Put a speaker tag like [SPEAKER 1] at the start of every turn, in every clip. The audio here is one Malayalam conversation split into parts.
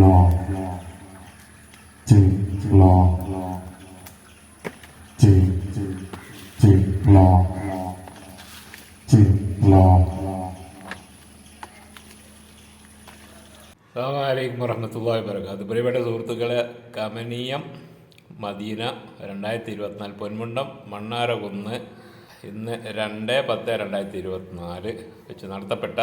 [SPEAKER 1] รอจึงรอจึงจึงรอจึงรอ
[SPEAKER 2] അസ്സാമലൈക്കും വറഹമത്തല്ലാ വർക്കാത്ത് പ്രിയപ്പെട്ട സുഹൃത്തുക്കളെ കമനീയം മദീന രണ്ടായിരത്തി ഇരുപത്തിനാല് പൊന്മുണ്ടം മണ്ണാരകുന്ന് ഇന്ന് രണ്ട് പത്ത് രണ്ടായിരത്തി ഇരുപത്തിനാല് വെച്ച് നടത്തപ്പെട്ട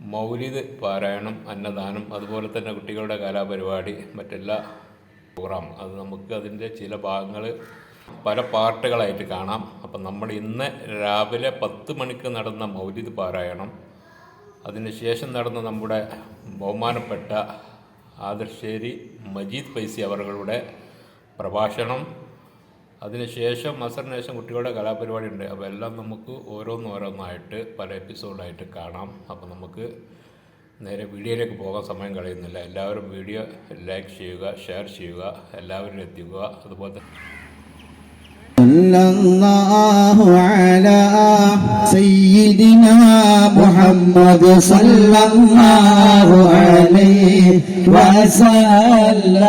[SPEAKER 2] മൗലിദ് പാരായണം അന്നദാനം അതുപോലെ തന്നെ കുട്ടികളുടെ കലാപരിപാടി മറ്റെല്ലാ പ്രോഗ്രാം. അത് നമുക്ക് അതിന്റെ ചില ഭാഗങ്ങൾ പല പാർട്ടുകളായിട്ട് കാണാം. അപ്പം നമ്മൾ ഇന്ന് രാവിലെ പത്ത് മണിക്ക് നടന്ന മൗലിദ് പാരായണം. അതിനുശേഷം നടന്ന നമ്മുടെ ബഹുമാനപ്പെട്ട ആദർശേരി മജീദ് പൈസി അവരുടെ പ്രഭാഷണം. അതിനുശേഷം അസറിന് ശേഷം കുട്ടികളുടെ കലാപരിപാടി ഉണ്ട് അപ്പോൾ എല്ലാം നമുക്ക് ഓരോന്നോരോന്നായിട്ട് പല എപ്പിസോഡായിട്ട് കാണാം. അപ്പോൾ നമുക്ക് നേരെ വീഡിയോയിലേക്ക് പോകാൻ സമയം കളയുന്നില്ല. എല്ലാവരും വീഡിയോ ലൈക്ക് ചെയ്യുക ഷെയർ ചെയ്യുക എല്ലാവരും എത്തിക്കുക. അതുപോലെ
[SPEAKER 3] صلى الله على سيدنا محمد صلى الله عليه وسلم.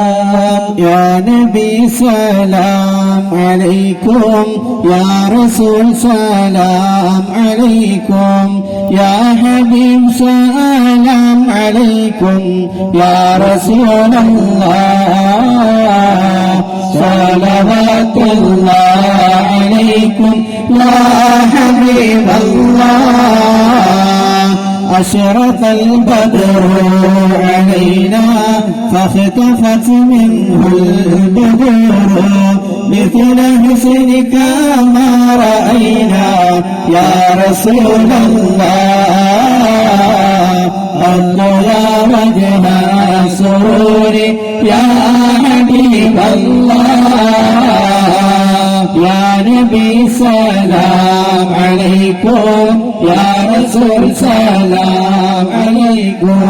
[SPEAKER 3] يا نبي سلام عليكم. يا رسول سلام عليكم. يا حبيب سلام عليكم. يا رسول الله. صلوات الله عليكم يا حبيب الله أشرق البدر علينا فاختفت منه البدور مثل حسنك ما رأينا يا رسول الله وجه سرور يا حبيب الله يا نبي سلام عليكم يا رسول سلام عليكم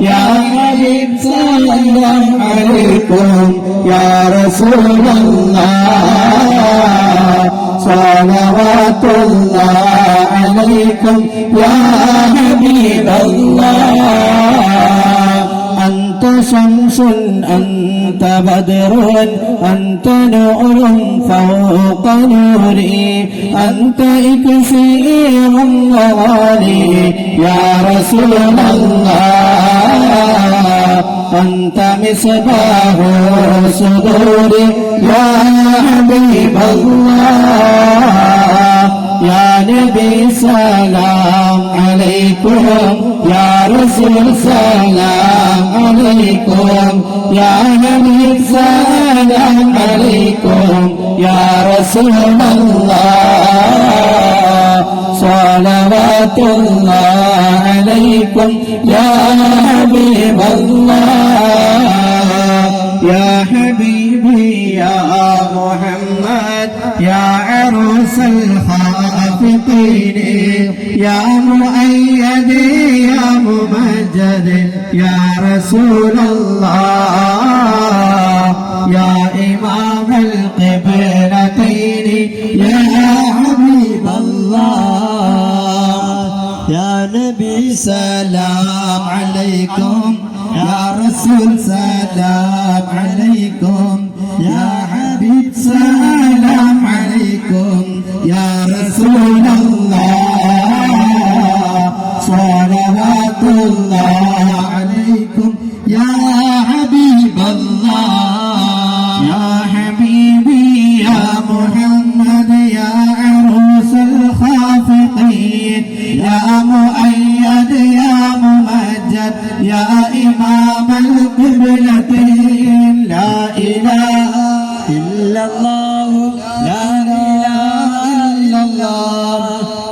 [SPEAKER 3] يا حبيب سلام عليكم يا رسول الله صلوات الله عليكم يا حبيب الله أنت شمس أنت بدر أنت نور فوق نوري أنت إكسير وغالي يا رسول الله أنت مصباح صدوري يا حبيب الله يا نبي سلام عليكم يا رسول سلام عليكم يا نبي سلام عليكم يا رسول الله صلوات الله عليكم يا حبيب الله يا حبيبي يا محمد يا عروس يا مؤيد يا ممجد يا رسول الله يا إمام القبلتين يا حبيب الله. يا نبي سلام عليكم يا رسول سلام عليكم يا حبيب سلام عليكم يا رسول لا إله إلا الله.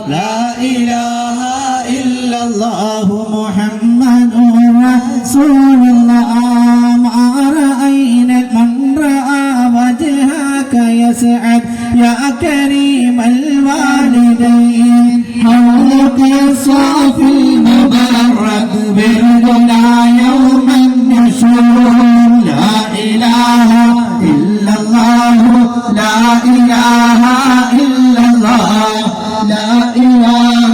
[SPEAKER 3] لا إله إلا الله. محمد رسول الله. ما من رأى وجهك يسعد يا كريم الوالدين. حوضك الصافي المبارك بردنا إلا الله لا إله إلا الله. لا إله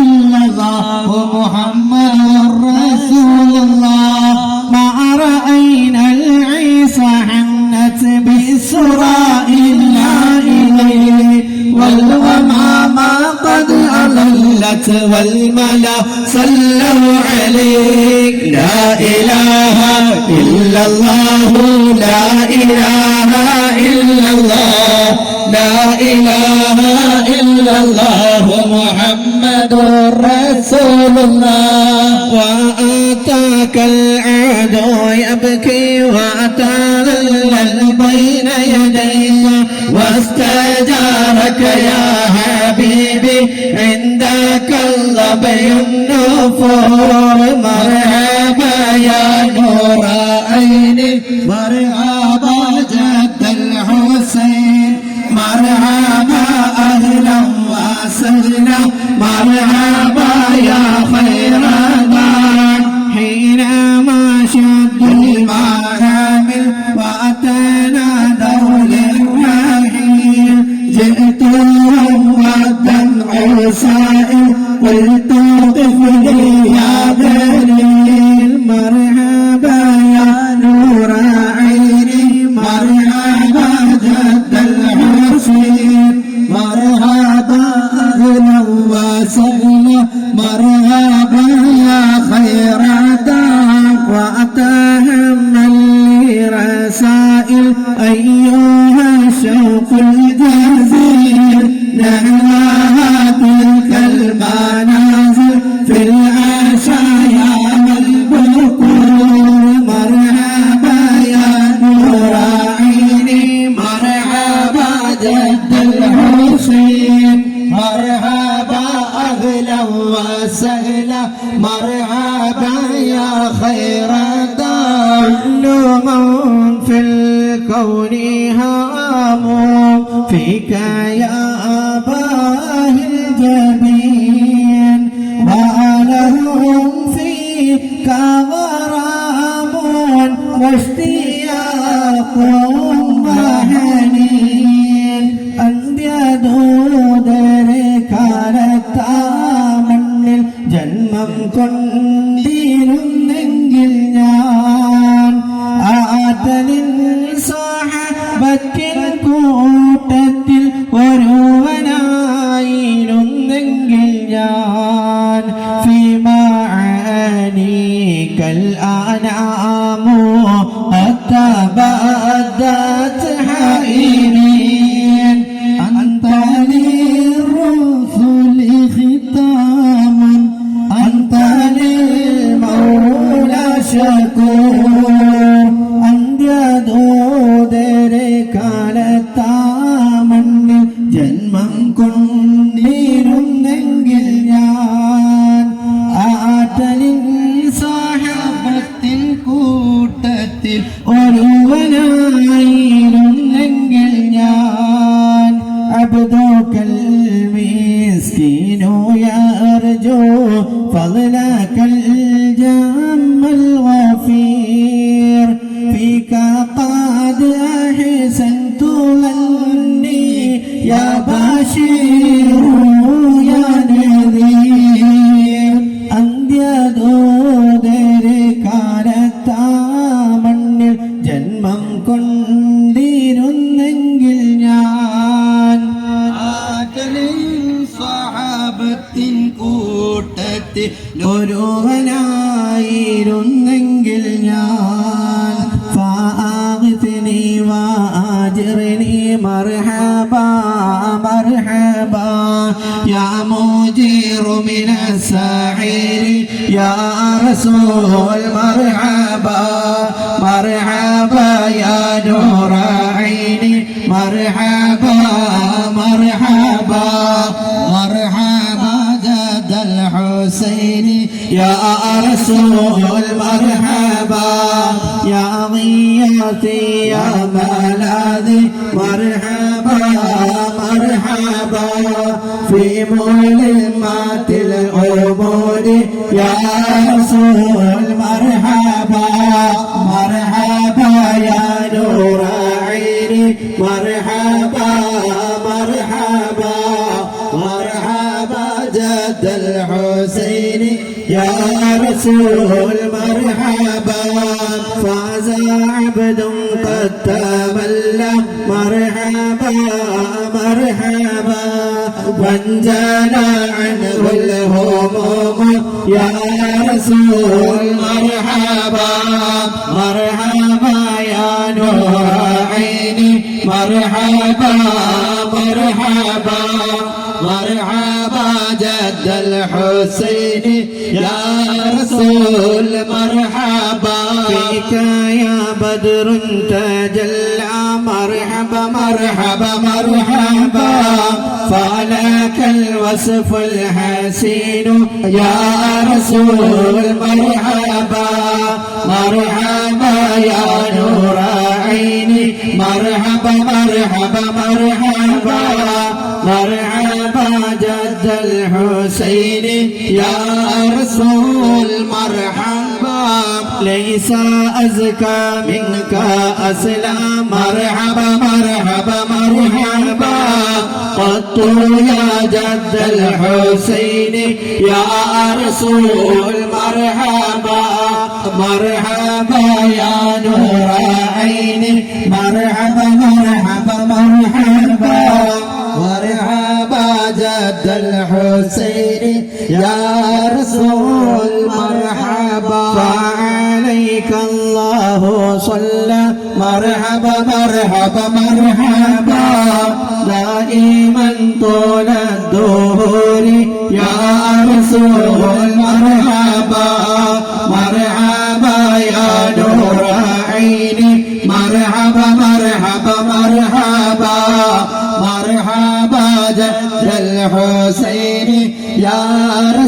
[SPEAKER 3] إلا الله محمد رسول الله ما رأينا العيسى حنت بسور إلا إليك والغمامة قد أظلت والملا صلوا عليك لا إله إلا الله لا إله إلا الله لا إله إلا الله محمد رسول الله وأتاك العدو يبكي وأتى بين يديه واستجارك يا حبيبي عندك الله بين نفور مرحبا يا نور عيني مرحبا جد الحسين مرحبا أهلا وسهلا مرحبا അന്ത്യദൂതരെ കാലത്താ മണ്ണിൽ ജന്മം കൊണ്ട് Sakura. مرحبا مرحبا مرحبا جد الحسين. يا رسول مرحبا يا ضيتي يا ملاذي مرحبا مرحبا. في ملمات العبور يا رسول مرحبا يا رسول مرحبا. فاز عبد قد تملى مرحبا مرحبا. وانزل عنه الهموم. يا رسول مرحبا. مرحبا يا نور عيني مرحبا مرحبا. مرحبا. جد الحسين يا رسول مرحبا. فيك يا بدر تجلى مرحبا مرحبا مرحبا. فلك الوصف الحسين يا رسول مرحبا. مرحبا يا نور عيني مرحبا مرحبا مرحبا. مرحبا جد الحسين. يا رسول مرحبا. ليس أزكى منك أسلام مرحبا مرحبا مرحبا. قط يا جد الحسين. يا رسول مرحبا. مرحبا يا نور عيني مرحبا مرحبا مرحبا. جد الحسين. يا رسول مرحبا. فعليك الله صلى مرحبا مرحبا مرحبا. دائما طول الدهور. يا رسول مرحبا.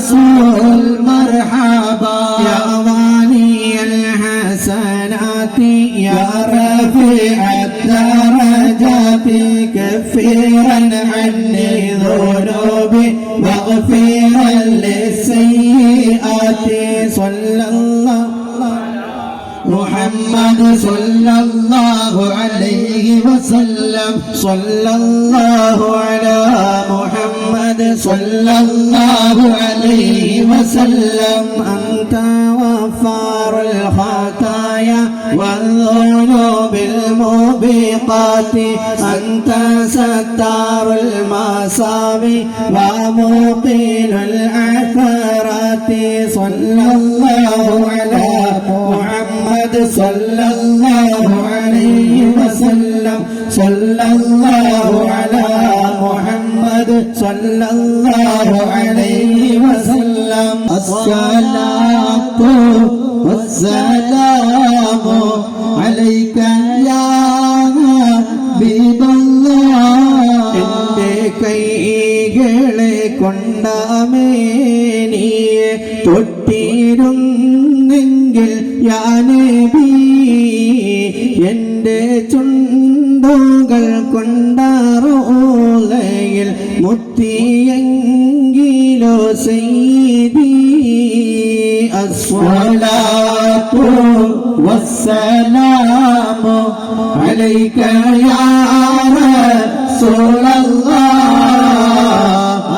[SPEAKER 3] رسول مرحبا يا والي الحسنات يا رفيع الدرجات كفيرا عني ذنوبي واغفرا للسيئات. صلى الله محمد صلى الله عليه وسلم. صلى الله على محمد. صلى الله عليه وسلم. أنت غفار الخطايا والذنوب الموبقات. أنت ستار المصاب ومقيل العثرات. صلى الله على محمد. صلى الله عليه وسلم صلى الله على محمد صلى الله عليه وسلم الصلاة والسلام عليك يا حبيب الله എൻ്റെ കൈകളെ കൊണ്ടാമേനിയെ തൊട്ടിരുന്നെങ്കിൽ ഞാനേബി എന്റെ ചുണ്ടുകൾ കൊണ്ടാറോലയിൽ മുത്തിയെങ്കിലോ സെയ്തി അസ്വലാത്തു വസ്സലാമോ അലൈക്കയാറ സോളല്ലാ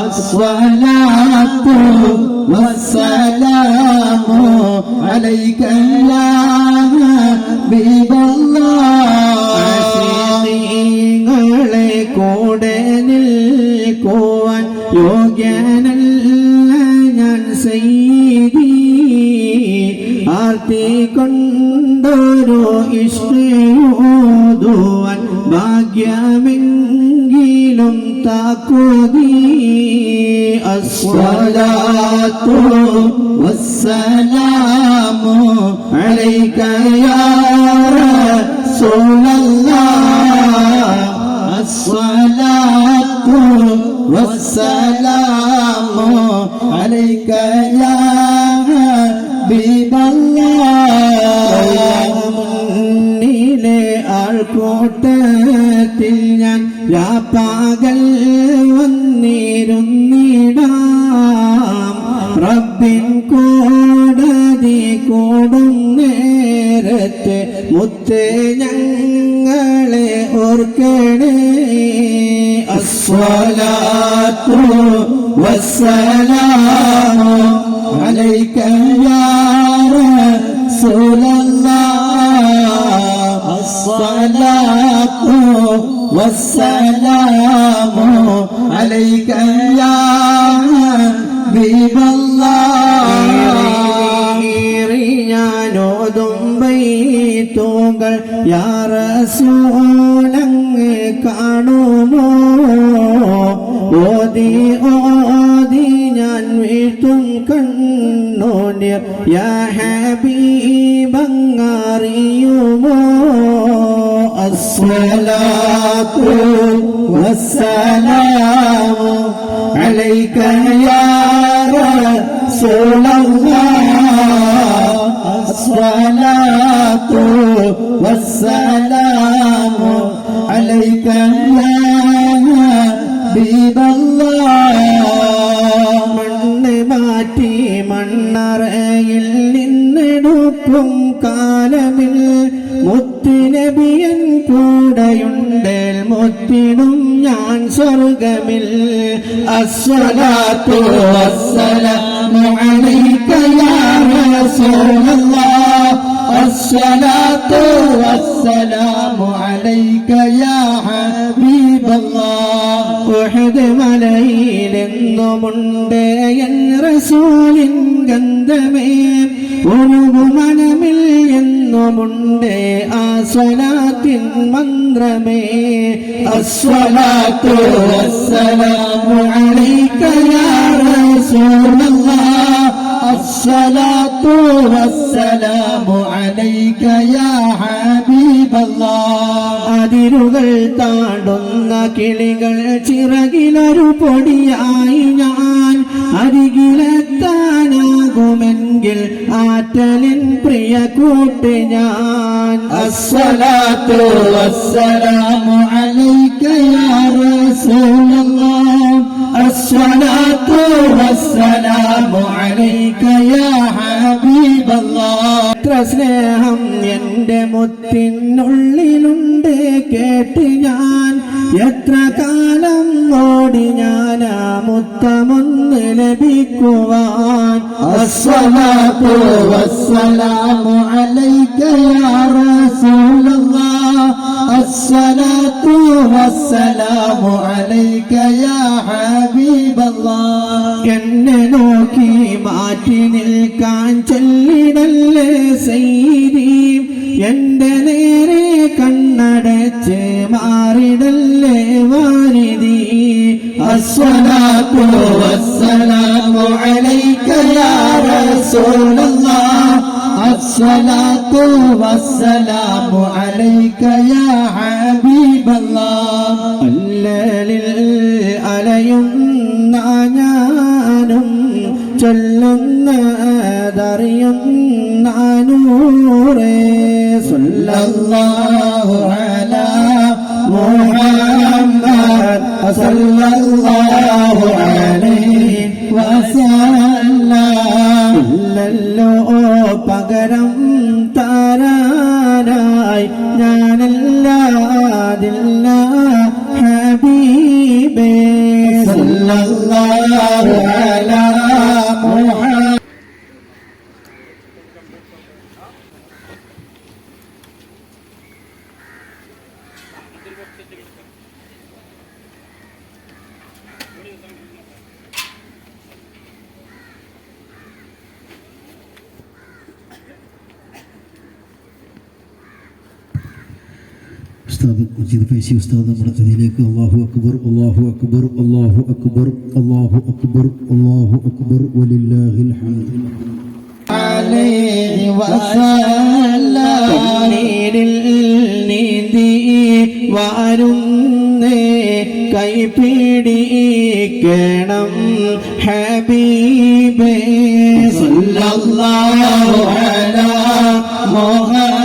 [SPEAKER 3] അസ്വലാത്തു വസ്സലാമോ അലൈക്കല്ലാ ബിബല്ലാ കാപ്പി കൊണ്ടൊരു ഇഷ്ടയോതുവാൻ ഭാഗ്യമെങ്കിലും താക്കോതി. അസ്വലാത്തു വസ്സലാമോ അലൈക്കയാറ സോലല്ലാ അസ്വലാത്തു വസ്സലാ ഓർക്കണേ അസ്വലാത്തു വസ്സലാമു അലൈക യാ റസൂലല്ലാഹ് അസ്സലാത്തു വസ്സലാമു അലൈക യാ ഹബീബല്ലാഹ് ഞാനോതും ബൈത്തുകൾ യാ റസൂൽ. കാണുമോ ഓതി ഓതി ഞാൻ വീഴ്ത്തും കണ്ണോന്യ. യാ ഹബീബങ്ങറിയുമോ? അസ്വലാത്തു വസ്സലാമു അലൈക യാ റസൂലല്ലാഹ് അസ്വലാത്തു വസ്സലാമു والسلام عليك يا حبيب الله മണ്ണ് മാറ്റി മണ്ണറയിൽ നിന്നെടുക്കും കാലമിൽ മുത്തുനബിയൻ കൂടെയുണ്ട് മുത്തിടും ഞാൻ സ്വർഗമിൽ അസ്സലാത്തു വസ്സലാമു അലൈക യാ റസൂലല്ലാഹ് അസ്സലാത്തു വസ്സലാമു അലൈക യാ ഹബീബല്ലാഹ് ഉഹദ് മലയിലെന്നുമുണ്ട് എൻ റസൂലിൻ ഗന്ധമേ മനമിൽ എന്നുമുണ്ട് ആ സ്വലാത്തിൻ മന്ത്രമേ അസ്വലാത്തു അസ്സലാമു അലൈക യാ الصلاة والسلام عليك يا حبيب الله അതിരുകൾ താണ്ടുന്ന കിളികൾ ചിറകിലൊരു പൊടിയായി ഞാൻ അരികിലെത്താനാകുമെങ്കിൽ ആറ്റലിൻ പ്രിയ കൂട്ട് ഞാൻ അസ്സലാത്തു വസ്സലാമു അലൈക യാ റസൂലല്ലാഹ് എത്ര സ്നേഹം എന്റെ മുത്തിനുള്ളിലുണ്ട് കേട്ട് ഞാൻ. എത്ര കാലം ഓടി ഞാൻ ആ മുത്തമൊന്ന് ലഭിക്കുവാൻ. വസ്സലാമു അലൈക യാ റസൂലല്ലാഹ് അസ്സലാത്തു അസ്സലാത്തു വസ്സലാമു അലൈക യാ ഹബീബല്ലാഹ് അല്ലലിൽ അലയുന്ന ഞാനും ചൊല്ലുന്നതറിയുന്ന നൂറേ സല്ലല്ലാഹു അലാ മുഹമ്മദ് സല്ലല്ലാഹു അലൈഹി
[SPEAKER 4] ഉസ്താദ് മജീദ് ഫൈസി ഉസ്താദ് നമ്മുടെ ഇതിലേക്ക് അള്ളാഹു അക്ബർ അള്ളാഹു അക്ബർ അള്ളാഹു അക്ബർ അള്ളാഹു അക്ബർ അള്ളാഹു അക്ബർ വലില്ലാഹിൽ ഹംദ്
[SPEAKER 3] عليه وسلم കണ്ണീരിൽ നീന്തി വരുന്നേ കൈപിടിക്കണം ഹബീബേ സല്ലല്ലാഹു അലാ മുഹമ്മദ്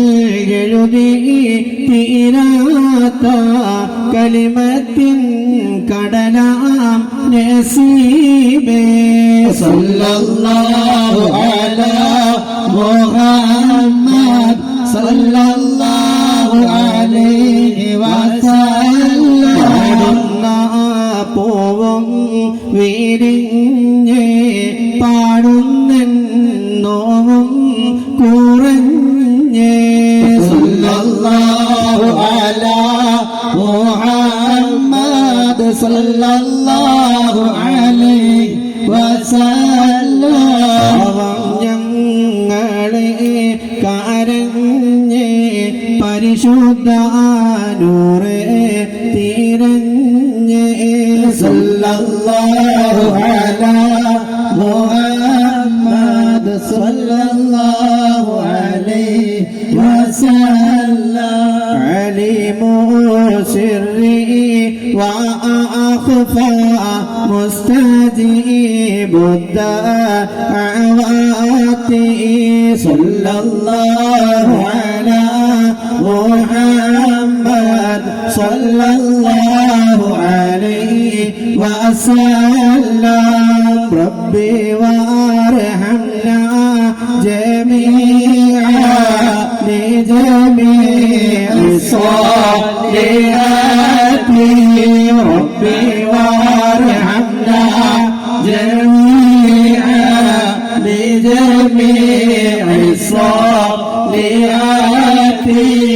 [SPEAKER 3] പരിശുദ്ധ നൂറെ തിരഞ്ഞ് സല്ലല്ലാഹു അലാ മുഹമ്മദ് അലൈഹി വസല്ലം അലി وأخفى مستجيب الدعوات صلى الله على محمد صلى الله عليه وسلم. ربي وأرحمنا جميعا لجميع الصالحات hati